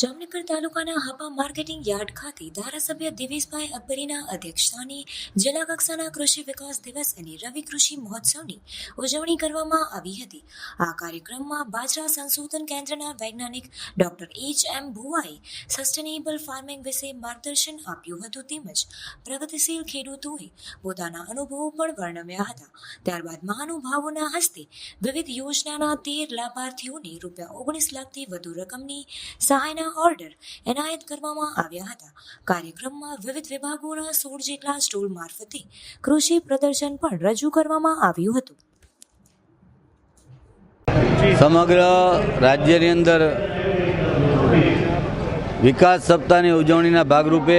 જામનગર તાલુકાના હપા marketing yard ખાતે ધારાસભ્ય દિવેશભાઈ અકબરીના અધ્યક્ષસ્થાને જિલ્લા કક્ષાના કૃષિ વિકાસ દિવસ અને રવિ કૃષિ મહોત્સવની ઉજવણી કરવામાં આવી હતી. આ કાર્યક્રમમાં બાજરા સંશોધન કેન્દ્રના વૈજ્ઞાનિક ડોક્ટર એચ એમ ભુવાએ સસ્ટેનેબલ ફાર્મિંગ વિશે માર્ગદર્શન આપ્યું હતું તેમજ પ્રગતિશીલ ખેડૂતોએ પોતાના અનુભવો પણ વર્ણવ્યા હતા. ત્યારબાદ મહાનુભાવોના હસ્તે વિવિધ યોજનાના તેર લાભાર્થીઓને રૂપિયા ઓગણીસ લાખથી વધુ રકમની સહાયના ઓર્ડર એનાયત કરવામાં આવ્યા હતા. કાર્યક્રમમાં વિવિધ વિભાગોના સોળ જેટલા સ્ટોલ મારફતે કૃષિ પ્રદર્શન પણ રજૂ કરવામાં આવ્યું હતું. સમગ્ર રાજ્યની અંદર વિકાસ સપ્તાહની ઉજવણીના ભાગરૂપે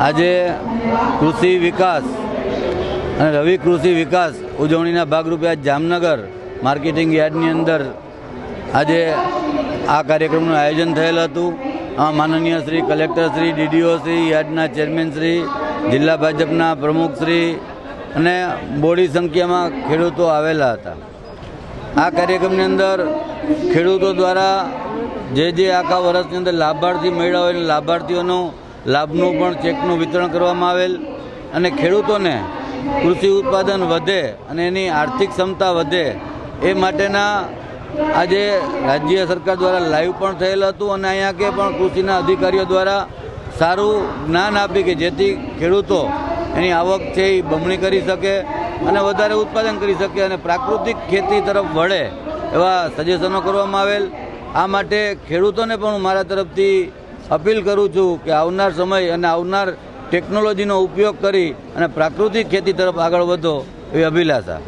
આજે કૃષિ વિકાસ અને રવિ કૃષિ વિકાસ ઉજવણીના ભાગરૂપે આજ જામનગર માર્કેટિંગ યાર્ડની અંદર આજે આ કાર્યક્રમનું આયોજન થયેલ હતું. આ માનનીય શ્રી કલેક્ટર શ્રી, ડીડીઓ શ્રી, યાર્ડના ચેરમેન શ્રી, જિલ્લા ભાજપના પ્રમુખ શ્રી અને બોડી સંખ્યામાં ખેડૂતો આવેલા હતા. આ કાર્યક્રમની અંદર ખેડૂતો દ્વારા જે જે આખા વર્ષની અંદર લાભાર્થી મળ્યા હોય લાભાર્થીઓનો લાભનું પણ ચેકનું વિતરણ કરવામાં આવેલ અને ખેડૂતોને કૃષિ ઉત્પાદન વધે અને એની આર્થિક ક્ષમતા વધે એ માટેના આજે રાજ્ય સરકાર દ્વારા લાઈવ પણ થયેલ હતું અને અહીંયા કે પણ કૃષિના અધિકારીઓ દ્વારા સારું જ્ઞાન આપી કે જેથી ખેડૂતો એની આવક છે એ બમણી કરી શકે અને વધારે ઉત્પાદન કરી શકે અને પ્રાકૃતિક ખેતી તરફ વળે એવા સજેશનો કરવામાં આવેલ. આ માટે ખેડૂતોને પણ હું મારા તરફથી અપીલ કરું છું કે આવનાર સમય અને આવનાર ટેકનોલોજીનો ઉપયોગ કરી અને પ્રાકૃતિક ખેતી તરફ આગળ વધો એવી અભિલાષા.